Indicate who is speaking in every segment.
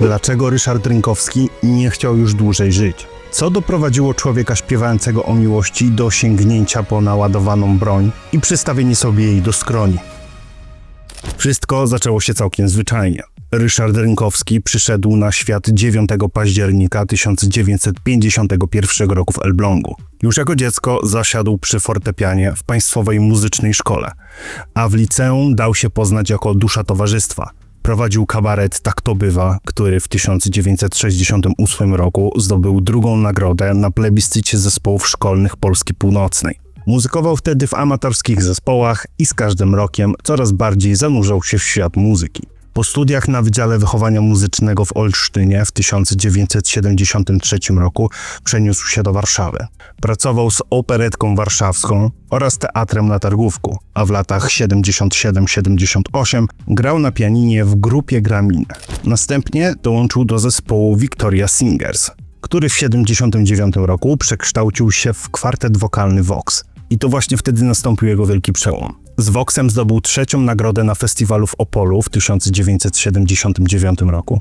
Speaker 1: Dlaczego Ryszard Rynkowski nie chciał już dłużej żyć? Co doprowadziło człowieka śpiewającego o miłości do sięgnięcia po naładowaną broń i przystawienie sobie jej do skroni? Wszystko zaczęło się całkiem zwyczajnie. Ryszard Rynkowski przyszedł na świat 9 października 1951 roku w Elblągu. Już jako dziecko zasiadł przy fortepianie w Państwowej Muzycznej Szkole, a w liceum dał się poznać jako dusza towarzystwa. Prowadził kabaret Tak to bywa, który w 1968 roku zdobył drugą nagrodę na plebiscycie zespołów szkolnych Polski Północnej. Muzykował wtedy w amatorskich zespołach i z każdym rokiem coraz bardziej zanurzał się w świat muzyki. Po studiach na Wydziale Wychowania Muzycznego w Olsztynie w 1973 roku przeniósł się do Warszawy. Pracował z Operetką Warszawską oraz Teatrem na Targówku, a w latach 77-78 grał na pianinie w grupie Graminy. Następnie dołączył do zespołu Victoria Singers, który w 79 roku przekształcił się w kwartet wokalny Vox. I to właśnie wtedy nastąpił jego wielki przełom. Z Voxem zdobył trzecią nagrodę na festiwalu w Opolu w 1979 roku,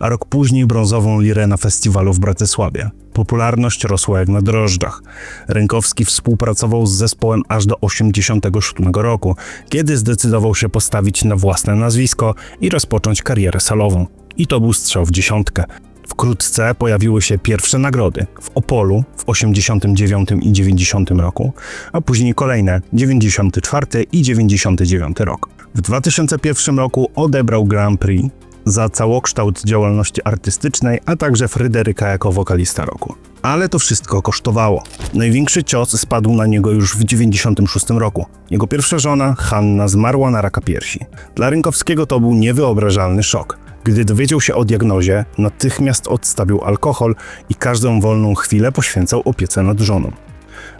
Speaker 1: a rok później brązową lirę na festiwalu w Bratysławie. Popularność rosła jak na drożdżach. Rynkowski współpracował z zespołem aż do 1987 roku, kiedy zdecydował się postawić na własne nazwisko i rozpocząć karierę salową. I to był strzał w dziesiątkę. Wkrótce pojawiły się pierwsze nagrody w Opolu w 89 i 90 roku, a później kolejne 94 i 99 rok. W 2001 roku odebrał Grand Prix za całokształt działalności artystycznej, a także Fryderyka jako wokalista roku. Ale to wszystko kosztowało. Największy cios spadł na niego już w 96 roku. Jego pierwsza żona, Hanna, zmarła na raka piersi. Dla Rynkowskiego to był niewyobrażalny szok. Gdy dowiedział się o diagnozie, natychmiast odstawił alkohol i każdą wolną chwilę poświęcał opiece nad żoną.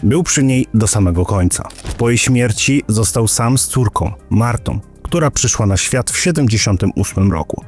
Speaker 1: Był przy niej do samego końca. Po jej śmierci został sam z córką, Martą, która przyszła na świat w 78 roku.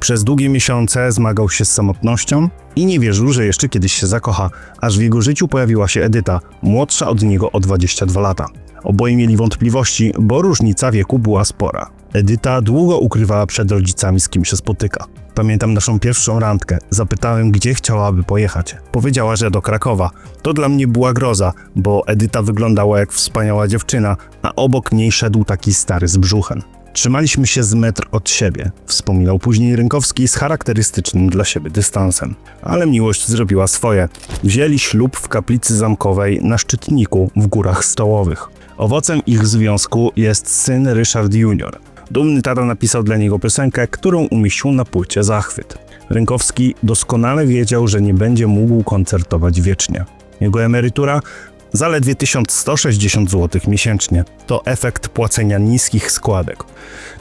Speaker 1: Przez długie miesiące zmagał się z samotnością i nie wierzył, że jeszcze kiedyś się zakocha, aż w jego życiu pojawiła się Edyta, młodsza od niego o 22 lata. Oboje mieli wątpliwości, bo różnica wieku była spora. Edyta długo ukrywała przed rodzicami, z kim się spotyka. Pamiętam naszą pierwszą randkę. Zapytałem, gdzie chciałaby pojechać. Powiedziała, że do Krakowa. To dla mnie była groza, bo Edyta wyglądała jak wspaniała dziewczyna, a obok niej szedł taki stary z brzuchem. Trzymaliśmy się z metr od siebie, wspominał później Rynkowski z charakterystycznym dla siebie dystansem. Ale miłość zrobiła swoje. Wzięli ślub w kaplicy zamkowej na Szczytniku w Górach Stołowych. Owocem ich związku jest syn Ryszard Junior. Dumny tata napisał dla niego piosenkę, którą umieścił na płycie Zachwyt. Rynkowski doskonale wiedział, że nie będzie mógł koncertować wiecznie. Jego emerytura zaledwie 1160 zł miesięcznie. To efekt płacenia niskich składek.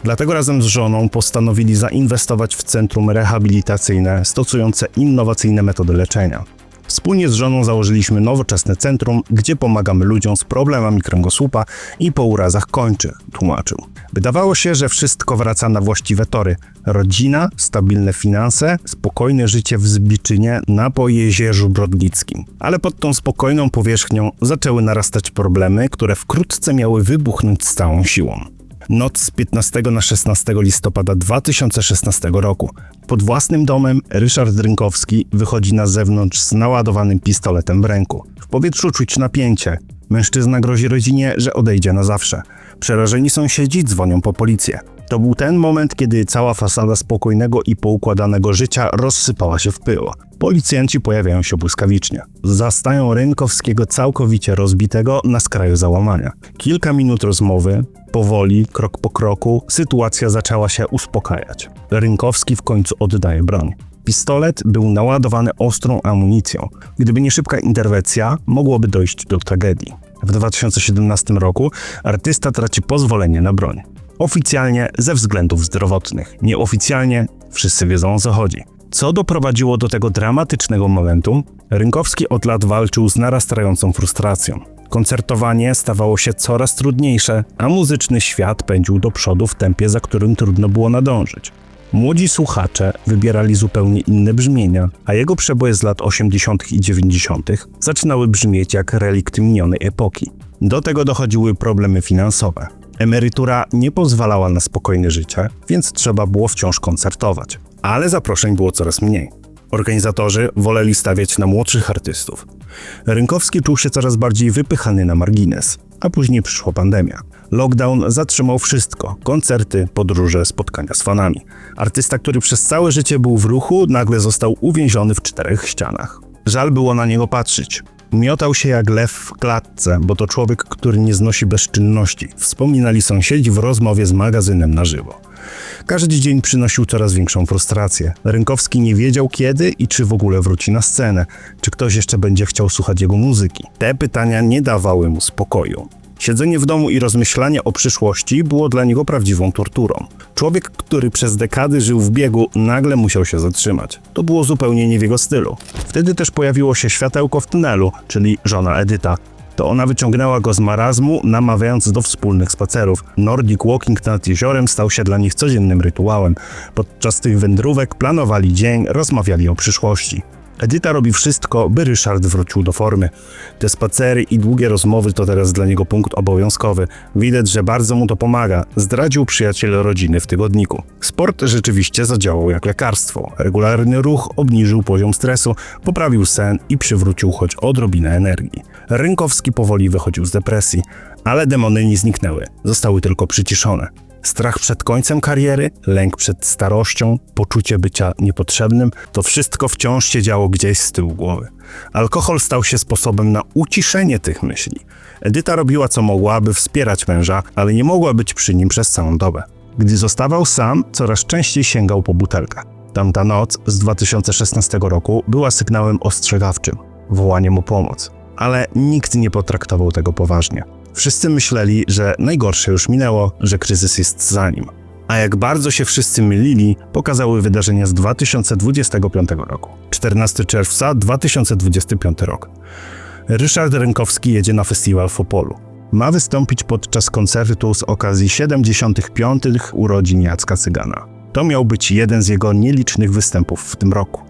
Speaker 1: Dlatego razem z żoną postanowili zainwestować w centrum rehabilitacyjne stosujące innowacyjne metody leczenia. Wspólnie z żoną założyliśmy nowoczesne centrum, gdzie pomagamy ludziom z problemami kręgosłupa i po urazach kończy, tłumaczył. Wydawało się, że wszystko wraca na właściwe tory. Rodzina, stabilne finanse, spokojne życie w Zbiczynie na Pojezierzu Brodnickim. Ale pod tą spokojną powierzchnią zaczęły narastać problemy, które wkrótce miały wybuchnąć z całą siłą. Noc z 15 na 16 listopada 2016 roku. Pod własnym domem Ryszard Rynkowski wychodzi na zewnątrz z naładowanym pistoletem w ręku. W powietrzu czuć napięcie. Mężczyzna grozi rodzinie, że odejdzie na zawsze. Przerażeni sąsiedzi dzwonią po policję. To był ten moment, kiedy cała fasada spokojnego i poukładanego życia rozsypała się w pył. Policjanci pojawiają się błyskawicznie. Zastają Rynkowskiego całkowicie rozbitego na skraju załamania. Kilka minut rozmowy, powoli, krok po kroku, sytuacja zaczęła się uspokajać. Rynkowski w końcu oddaje broń. Pistolet był naładowany ostrą amunicją. Gdyby nie szybka interwencja, mogłoby dojść do tragedii. W 2017 roku artysta traci pozwolenie na broń. Oficjalnie ze względów zdrowotnych, nieoficjalnie wszyscy wiedzą o co chodzi. Co doprowadziło do tego dramatycznego momentu? Rynkowski od lat walczył z narastającą frustracją. Koncertowanie stawało się coraz trudniejsze, a muzyczny świat pędził do przodu w tempie, za którym trudno było nadążyć. Młodzi słuchacze wybierali zupełnie inne brzmienia, a jego przeboje z lat 80. i 90. zaczynały brzmieć jak relikty minionej epoki. Do tego dochodziły problemy finansowe. Emerytura nie pozwalała na spokojne życie, więc trzeba było wciąż koncertować. ale zaproszeń było coraz mniej. Organizatorzy woleli stawiać na młodszych artystów. Rynkowski czuł się coraz bardziej wypychany na margines, a później przyszła pandemia. Lockdown zatrzymał wszystko: koncerty, podróże, spotkania z fanami. Artysta, który przez całe życie był w ruchu, nagle został uwięziony w czterech ścianach. Żal było na niego patrzeć. Miotał się jak lew w klatce, bo to człowiek, który nie znosi bezczynności. Wspominali sąsiedzi w rozmowie z magazynem na żywo. Każdy dzień przynosił coraz większą frustrację. Rynkowski nie wiedział kiedy i czy w ogóle wróci na scenę, czy ktoś jeszcze będzie chciał słuchać jego muzyki. Te pytania nie dawały mu spokoju. Siedzenie w domu i rozmyślanie o przyszłości było dla niego prawdziwą torturą. Człowiek, który przez dekady żył w biegu, nagle musiał się zatrzymać. To było zupełnie nie w jego stylu. Wtedy też pojawiło się światełko w tunelu, czyli żona Edyta. To ona wyciągnęła go z marazmu, namawiając do wspólnych spacerów. Nordic walking nad jeziorem stał się dla nich codziennym rytuałem. Podczas tych wędrówek planowali dzień, rozmawiali o przyszłości. Edyta robi wszystko, by Ryszard wrócił do formy. Te spacery i długie rozmowy to teraz dla niego punkt obowiązkowy. Widać, że bardzo mu to pomaga. Zdradził przyjaciel rodziny w tygodniku. Sport rzeczywiście zadziałał jak lekarstwo. Regularny ruch obniżył poziom stresu, poprawił sen i przywrócił choć odrobinę energii. Rynkowski powoli wychodził z depresji, ale demony nie zniknęły, zostały tylko przyciszone. Strach przed końcem kariery, lęk przed starością, poczucie bycia niepotrzebnym to wszystko wciąż się działo gdzieś z tyłu głowy. Alkohol stał się sposobem na uciszenie tych myśli. Edyta robiła co mogła, aby wspierać męża, ale nie mogła być przy nim przez całą dobę. Gdy zostawał sam, coraz częściej sięgał po butelkę. Tamta noc z 2016 roku była sygnałem ostrzegawczym, wołaniem o pomoc. Ale nikt nie potraktował tego poważnie. Wszyscy myśleli, że najgorsze już minęło, że kryzys jest za nim. A jak bardzo się wszyscy mylili, pokazały wydarzenia z 2025 roku. 14 czerwca 2025 rok. Ryszard Rękowski jedzie na festiwal w Opolu. Ma wystąpić podczas koncertu z okazji 75. urodzin Jacka Cygana. To miał być jeden z jego nielicznych występów w tym roku.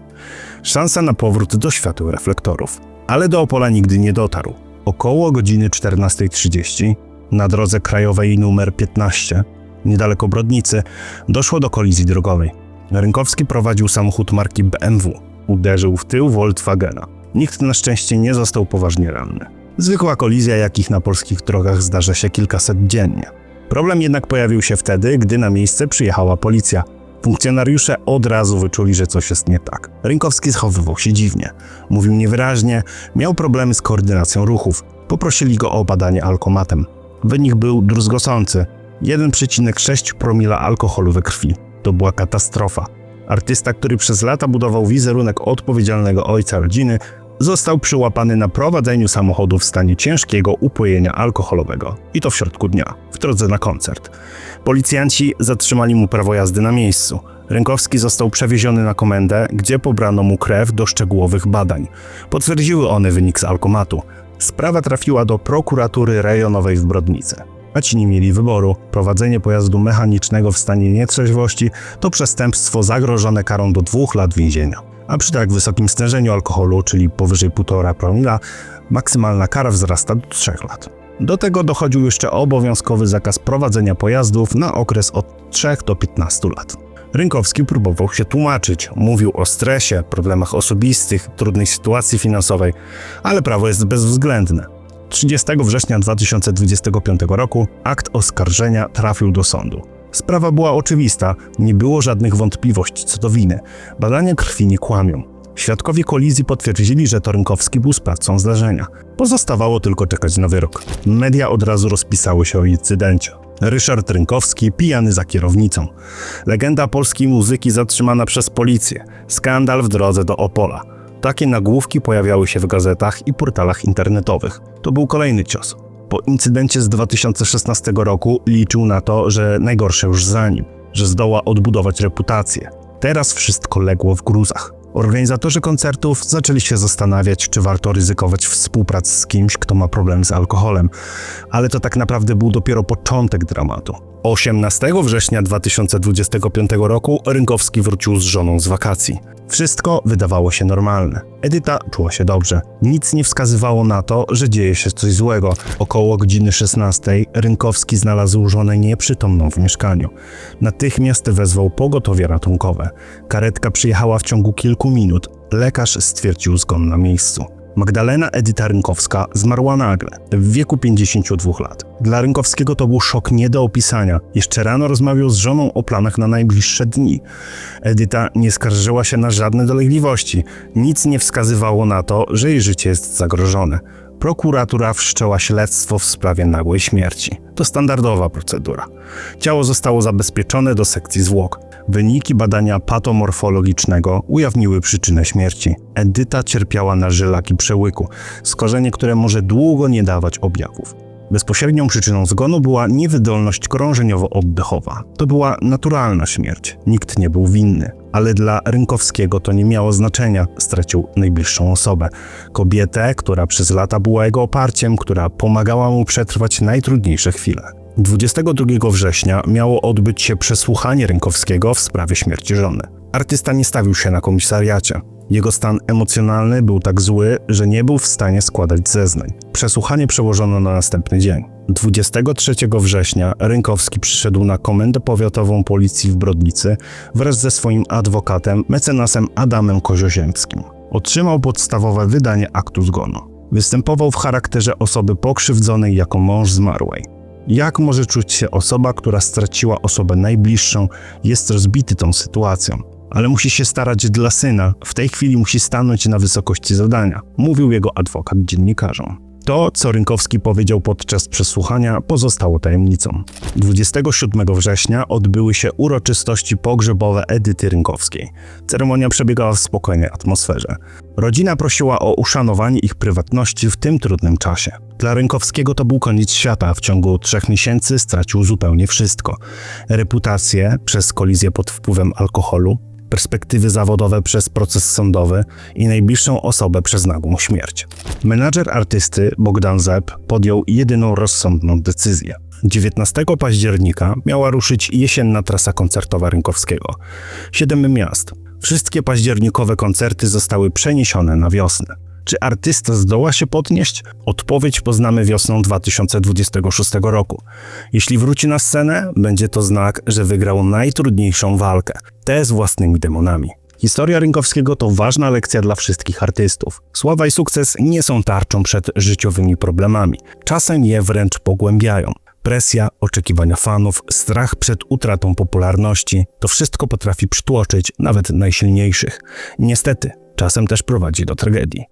Speaker 1: Szansa na powrót do świateł reflektorów. Ale do Opola nigdy nie dotarł. Około godziny 14.30 na drodze krajowej numer 15, niedaleko Brodnicy, doszło do kolizji drogowej. Rynkowski prowadził samochód marki BMW. Uderzył w tył Volkswagena. Nikt na szczęście nie został poważnie ranny. Zwykła kolizja, jakich na polskich drogach zdarza się kilkaset dziennie. Problem jednak pojawił się wtedy, gdy na miejsce przyjechała policja. Funkcjonariusze od razu wyczuli, że coś jest nie tak. Rynkowski zachowywał się dziwnie. Mówił niewyraźnie, miał problemy z koordynacją ruchów. Poprosili go o badanie alkomatem. Wynik był druzgocący. 1,6 promila alkoholu we krwi. To była katastrofa. Artysta, który przez lata budował wizerunek odpowiedzialnego ojca rodziny, został przyłapany na prowadzeniu samochodu w stanie ciężkiego upojenia alkoholowego. I to w środku dnia, w drodze na koncert. Policjanci zatrzymali mu prawo jazdy na miejscu. Rękowski został przewieziony na komendę, gdzie pobrano mu krew do szczegółowych badań. Potwierdziły one wynik z alkomatu. Sprawa trafiła do prokuratury rejonowej w Brodnicy. A ci nie mieli wyboru. Prowadzenie pojazdu mechanicznego w stanie nietrzeźwości to przestępstwo zagrożone karą do dwóch lat więzienia. A przy tak wysokim stężeniu alkoholu, czyli powyżej 1,5 promila, maksymalna kara wzrasta do 3 lat. Do tego dochodził jeszcze obowiązkowy zakaz prowadzenia pojazdów na okres od 3 do 15 lat. Rynkowski próbował się tłumaczyć, mówił o stresie, problemach osobistych, trudnej sytuacji finansowej, ale prawo jest bezwzględne. 30 września 2025 roku akt oskarżenia trafił do sądu. Sprawa była oczywista, nie było żadnych wątpliwości co do winy. Badania krwi nie kłamią. Świadkowie kolizji potwierdzili, że to Rynkowski był sprawcą zdarzenia. Pozostawało tylko czekać na wyrok. Media od razu rozpisały się o incydencie. Ryszard Rynkowski pijany za kierownicą. Legenda polskiej muzyki zatrzymana przez policję. Skandal w drodze do Opola. Takie nagłówki pojawiały się w gazetach i portalach internetowych. To był kolejny cios. Po incydencie z 2016 roku liczył na to, że najgorsze już za nim, że zdoła odbudować reputację. Teraz wszystko legło w gruzach. Organizatorzy koncertów zaczęli się zastanawiać, czy warto ryzykować współpracę z kimś, kto ma problem z alkoholem, ale to tak naprawdę był dopiero początek dramatu. 18 września 2025 roku Rynkowski wrócił z żoną z wakacji. Wszystko wydawało się normalne. Edyta czuła się dobrze. Nic nie wskazywało na to, że dzieje się coś złego. Około godziny 16 Rynkowski znalazł żonę nieprzytomną w mieszkaniu. Natychmiast wezwał pogotowie ratunkowe. Karetka przyjechała w ciągu kilku minut. Lekarz stwierdził zgon na miejscu. Magdalena Edyta Rynkowska zmarła nagle, w wieku 52 lat. Dla Rynkowskiego to był szok nie do opisania. Jeszcze rano rozmawiał z żoną o planach na najbliższe dni. Edyta nie skarżyła się na żadne dolegliwości. Nic nie wskazywało na to, że jej życie jest zagrożone. Prokuratura wszczęła śledztwo w sprawie nagłej śmierci. To standardowa procedura. Ciało zostało zabezpieczone do sekcji zwłok. Wyniki badania patomorfologicznego ujawniły przyczynę śmierci. Edyta cierpiała na żylaki przełyku, skorzenie, które może długo nie dawać objawów. Bezpośrednią przyczyną zgonu była niewydolność krążeniowo-oddechowa. To była naturalna śmierć. Nikt nie był winny. Ale dla Rynkowskiego to nie miało znaczenia. Stracił najbliższą osobę. Kobietę, która przez lata była jego oparciem, która pomagała mu przetrwać najtrudniejsze chwile. 22 września miało odbyć się przesłuchanie Rynkowskiego w sprawie śmierci żony. Artysta nie stawił się na komisariacie. Jego stan emocjonalny był tak zły, że nie był w stanie składać zeznań. Przesłuchanie przełożono na następny dzień. 23 września Rynkowski przyszedł na komendę powiatową policji w Brodnicy wraz ze swoim adwokatem, mecenasem Adamem Kozioziemskim. Otrzymał podstawowe wydanie aktu zgonu. Występował w charakterze osoby pokrzywdzonej jako mąż zmarłej. Jak może czuć się osoba, która straciła osobę najbliższą, jest rozbity tą sytuacją? Ale musi się starać dla syna. W tej chwili musi stanąć na wysokości zadania, mówił jego adwokat dziennikarzom. To, co Rynkowski powiedział podczas przesłuchania, pozostało tajemnicą. 27 września odbyły się uroczystości pogrzebowe Edyty Rynkowskiej. Ceremonia przebiegała w spokojnej atmosferze. Rodzina prosiła o uszanowanie ich prywatności w tym trudnym czasie. Dla Rynkowskiego to był koniec świata. W ciągu trzech miesięcy stracił zupełnie wszystko. Reputację przez kolizję pod wpływem alkoholu, perspektywy zawodowe przez proces sądowy i najbliższą osobę przez nagłą śmierć. Menadżer artysty Bogdan Zep podjął jedyną rozsądną decyzję. 19 października miała ruszyć jesienna trasa koncertowa Rynkowskiego. Siedem miast. Wszystkie październikowe koncerty zostały przeniesione na wiosnę. Czy artysta zdoła się podnieść? Odpowiedź poznamy wiosną 2026 roku. Jeśli wróci na scenę, będzie to znak, że wygrał najtrudniejszą walkę tę z własnymi demonami. Historia Rynkowskiego to ważna lekcja dla wszystkich artystów. Sława i sukces nie są tarczą przed życiowymi problemami. Czasem je wręcz pogłębiają. Presja, oczekiwania fanów, strach przed utratą popularności to wszystko potrafi przytłoczyć nawet najsilniejszych. Niestety, czasem też prowadzi do tragedii.